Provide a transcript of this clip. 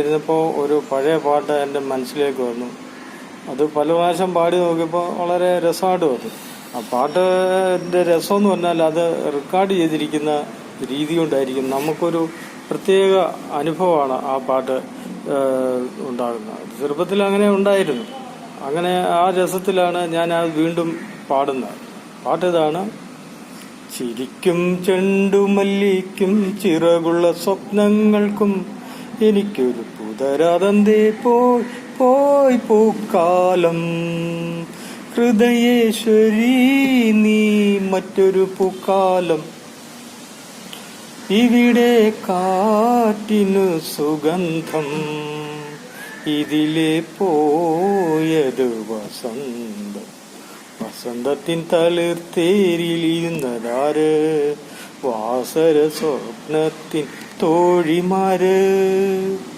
ഇരുന്നപ്പോൾ ഒരു പഴയ പാട്ട് എന്റെ മനസ്സിലേക്ക് വന്നു. അത് പല പ്രാവശ്യം പാടി നോക്കിയപ്പോൾ വളരെ രസമായിട്ട് വന്നു ആ പാട്ടിന്റെ രസം എന്ന് പറഞ്ഞാൽ അത് റെക്കോർഡ് ചെയ്തിരിക്കുന്ന രീതി കൊണ്ടായിരിക്കും നമുക്കൊരു പ്രത്യേക അനുഭവമാണ് ആ പാട്ട് ഉണ്ടാകുന്നത്. ചെറുപ്പത്തിൽ അങ്ങനെ ഉണ്ടായിരുന്നു. അങ്ങനെ ആ രസത്തിലാണ് ഞാൻ അത് വീണ്ടും പാടുന്നത്. പാട്ട് ഇതാണ് ചിരിക്കും ചെണ്ടുമല്ലിക്കും ചിറകുള്ള സ്വപ്നങ്ങൾക്കും എനിക്കൊരു പുതരാതന്തേ പോയി പോയി പൂക്കാലം. ഹൃദയേശ്വരി നീ മറ്റൊരു പൂക്കാലം. ഇവിടെ കാറ്റിനു സുഗന്ധം. ഇതിലെ പോയത് വസന്തം. വസന്തത്തിൻ തളിർത്തേരിലിരുന്നതാര് വാസര സ്വപ്നത്തിൻ തോഴിമാര്.